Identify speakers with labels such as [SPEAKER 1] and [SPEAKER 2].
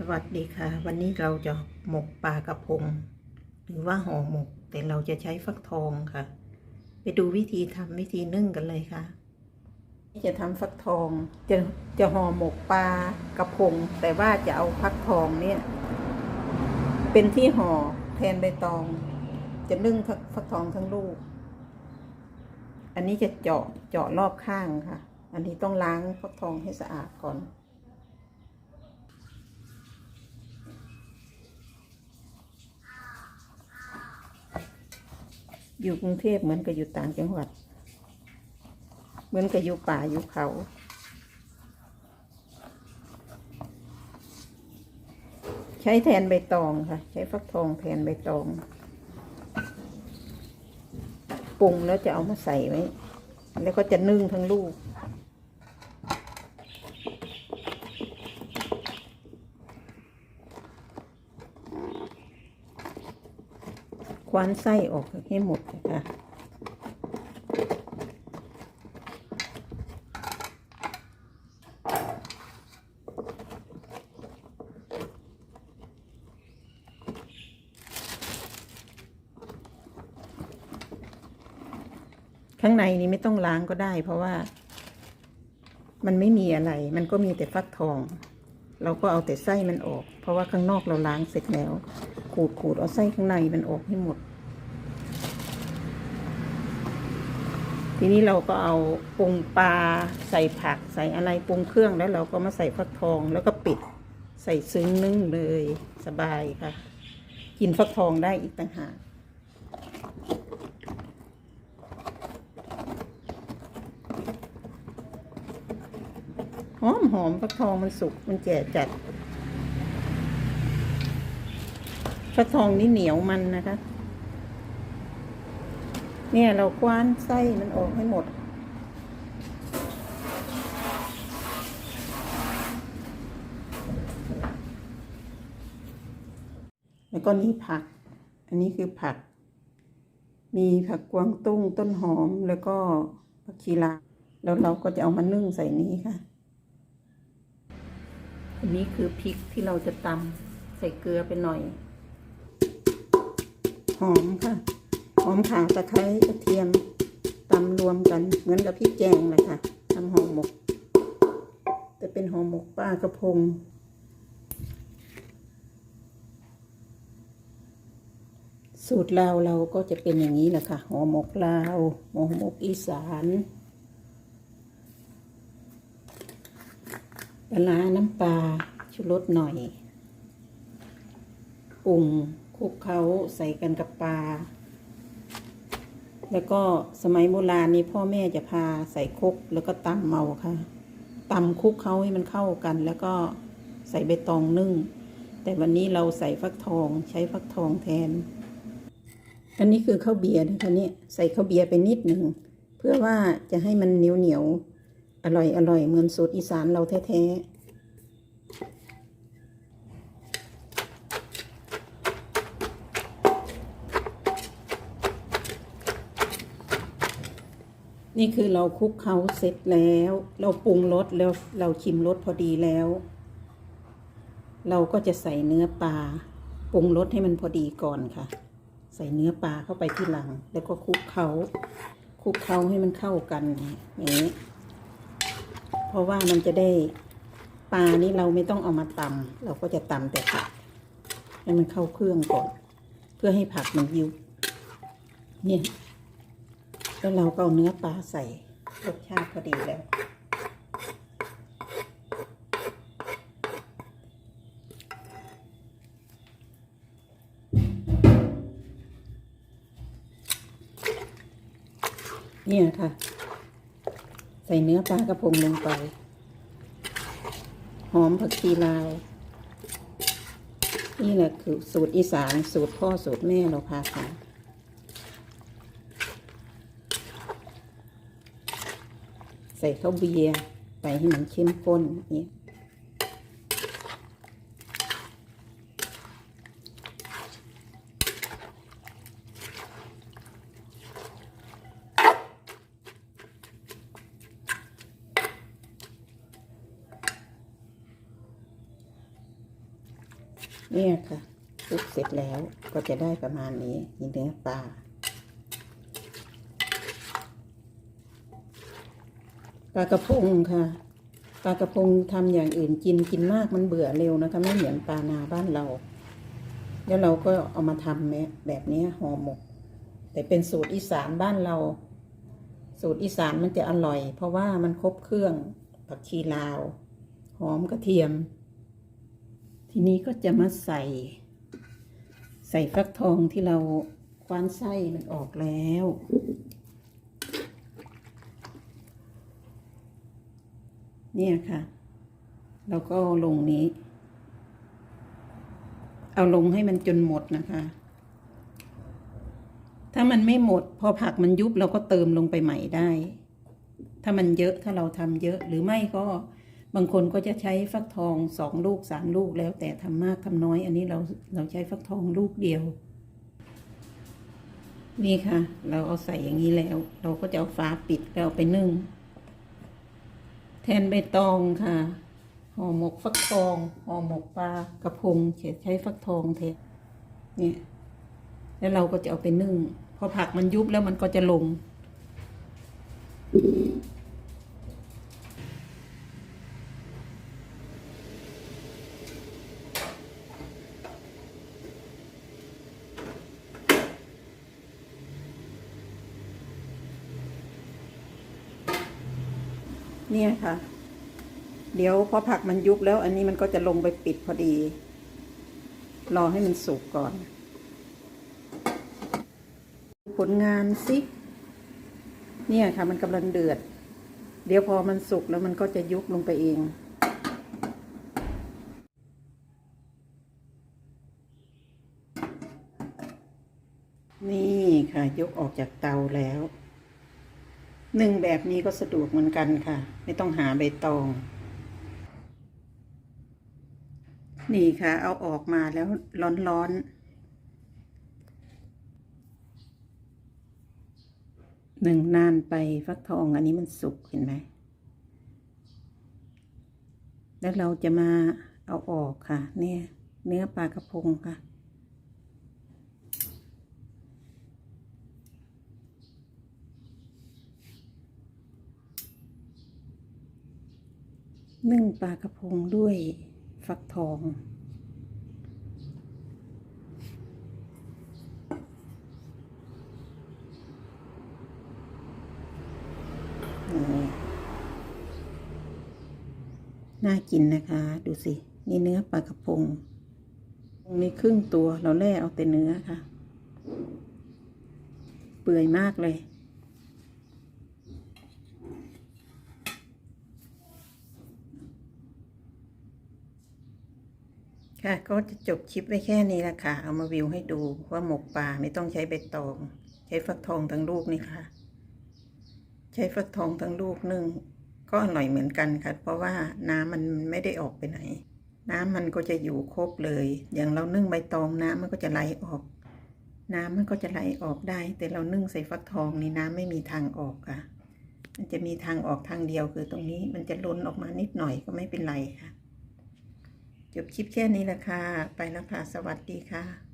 [SPEAKER 1] สวัสดีค่ะ วันนี้เราจะหมกปลากระพง หรือว่าห่อหมก แต่เราจะใช้ฟักทองค่ะ ไปดูวิธีทำวิธีนึ่งกันเลยค่ะจะทำฟักทองจะจะห่อหมกปลากระพง แต่ว่าจะเอาฟักทองเนี่ย เป็นที่ห่อแทนใบตอง จะนึ่งฟักทองทั้งลูก อันนี้จะเจาะเจาะรอบข้างค่ะ อันนี้ต้องล้างฟักทองให้สะอาดก่อน อยู่กรุงเทพเหมือนกับอยู่ต่างจังหวัด เหมือนกับอยู่ป่าอยู่เขา ใช้แทนใบตองค่ะ ใช้ฟักทองแทนใบตองปรุงแล้วจะเอามาใส่ไว้ แล้วก็จะนึ่งทั้งลูก ว้านไส้ออกให้หมดนะคะข้างในนี้ไม่ต้องล้างก็ได้ เพราะว่า มันไม่มีอะไร มันก็มีแต่ฟักทอง เราก็เอาแต่ไส้มันออก เพราะว่าข้างนอกเราล้างเสร็จแล้ว ขูดขูดเอาไส้ข้างในมันออกให้หมด ทีนี้เราก็เอาปรุงปลาใส่ผักใส่อะไรปรุงเครื่องแล้วเราก็มาใส่ฟักทองแล้วก็ปิดใส่ซึ้งนึ่งเลยสบายค่ะ กินฟักทองได้อีกต่างหากหอมหอมฟักทองมันสุกมันแก่จัด ฟักทองนี่เหนียวมันนะคะ เนี่ยเราคว้านไส้มันออกให้หมด แล้วก็นี่ผัก อันนี้คือผัก มีผักกวางตุ้งต้นหอมแล้วก็ผักชีลา แล้วเราก็จะเอามานึ่งใส่นี้ค่ะ อันนี้คือพริกที่เราจะตำใส่เกลือไปหน่อย หอมค่ะ หอมข่าตะไคร้กระเทียมตำรวมกัน เหมือนกับพริกแกงเลยค่ะทำห่อหมก แต่เป็นห่อหมกปลากระพงสูตรลาวเราก็จะเป็นอย่างนี้แหละค่ะห่อหมกลาวห่อหมกอีสานปลาน้ำปลาชูรสหน่อยปรุง คลุกเขาใส่กันกับปลา แล้วก็สมัยโบราณนี้พ่อแม่จะพาใส่ครกแล้วก็ตำเมาค่ะตำคุกเขาให้มันเข้ากัน แล้วก็ใส่ใบตองนึ่ง แต่วันนี้เราใส่ฟักทองใช้ฟักทองแทน อันนี้คือข้าวเบียร์นะคะเนี่ยใส่ข้าวเบียร์ไปนิดหนึ่งเพื่อว่าจะให้มันเหนียวเหนียวอร่อยอร่อยเหมือนสูตรอีสานเราแท้ๆ นี่คือเราคลุกเขาเสร็จแล้ว เราปรุงรสแล้วเราชิมรสพอดีแล้ว เราก็จะใส่เนื้อปลาปรุงรสให้มันพอดีก่อนค่ะ ใส่เนื้อปลาเข้าไปที่หลัง แล้วก็คลุกเขาคลุกเขาให้มันเข้ากันอย่างนี้ เพราะว่ามันจะได้ปลานี้เราไม่ต้องเอามาตำเราก็จะตำแต่ผักให้มันเข้าเครื่องก่อน เพื่อให้ผักมันยุบเนี่ย แล้วเราก็เอาเนื้อปลาใส่รสชาติพอดีแล้ว เนี่ยค่ะ ใส่เนื้อปลากระพงลงไป หอมผักชีลาว นี่แหละคือสูตรอีสานสูตรพ่อสูตรแม่เราพาทำ ใส่ข้าวเบียร์ไปให้มันเข้มข้นนี่เนี่ยค่ะคลุกเสร็จแล้วก็จะได้ประมาณนี้มีเนื้อปลา ปลากระพงค่ะ ปลากระพงทำอย่างอื่นกินกินมากมันเบื่อเร็วนะคะไม่เหมือนปลานาบ้านเรา แล้วเราก็เอามาทำแบบแบบนี้ห่อหมก แต่เป็นสูตรอีสานบ้านเรา สูตรอีสานมันจะอร่อย เพราะว่ามันครบเครื่องผักชีลาว หอมกระเทียม ทีนี้ก็จะมาใส่ ใส่ฟักทองที่เราคว้านไส้มันออกแล้ว เนี่ยค่ะ เราก็ลงนี้ เอาลงให้มันจนหมดนะคะ ถ้ามันไม่หมด พอผักมันยุบเราก็เติมลงไปใหม่ได้ ถ้ามันเยอะถ้าเราทำเยอะหรือไม่ก็บางคนก็จะใช้ฟักทองสองลูกสามลูกแล้วแต่ทำมากทำน้อย อันนี้เราเราใช้ฟักทองลูกเดียว นี่ค่ะ เราเอาใส่อย่างนี้แล้ว เราก็จะเอาฝาปิดแล้วเอาไปนึ่ง แทนใบตองค่ะห่อหมกฟักทองห่อหมกปลากระพงเฉดใช้ฟักทองแทนเนี่ยแล้วเราก็จะเอาไปนึ่ง พอผักมันยุบแล้วมันก็จะลง เนี่ยค่ะ เดี๋ยวพอผักมันยุบแล้ว อันนี้มันก็จะลงไปปิดพอดี รอให้มันสุกก่อน ผลงานสิเนี่ยค่ะ มันกำลังเดือด เดี๋ยวพอมันสุกแล้วมันก็จะยุบลงไปเองนี่ค่ะ ยกออกจากเตาแล้ว นึ่งแบบนี้ก็สะดวกเหมือนกันค่ะ ไม่ต้องหาใบตอง นี่ค่ะ เอาออกมาแล้วร้อนๆหนึ่งนานไปฟักทองอันนี้มันสุกเห็นไหม แล้วเราจะมาเอาออกค่ะ เนี่ย เนื้อปลากระพงค่ะ นึ่งปลากระพงด้วยฟักทอง น่ากินนะคะ ดูสิ นี่เนื้อปลากระพงตรงนี้ครึ่งตัวเราแล่เอาแต่เนื้อค่ะ เปื่อยมากเลย ค่ะก็จะจบคลิปไว้แค่นี้ละค่ะ เอามาวิวให้ดูว่าหมกปลาไม่ต้องใช้ใบตอง ใช้ฟักทองทั้งลูกนี่ค่ะ ใช้ฟักทองทั้งลูกนึ่งก็อร่อยเหมือนกันค่ะ เพราะว่าน้ำมันไม่ได้ออกไปไหน น้ำมันก็จะอยู่ครบเลย อย่างเรานึ่งใบตองน้ำมันก็จะไหลออก น้ำมันก็จะไหลออกได้ แต่เรานึ่งใส่ฟักทองนี่น้ำไม่มีทางออกค่ะ มันจะมีทางออกทางเดียวคือตรงนี้มันจะล้นออกมานิดหน่อยก็ไม่เป็นไรค่ะ จบคลิปแค่นี้ละค่ะ ไปแล้วค่ะ สวัสดีค่ะ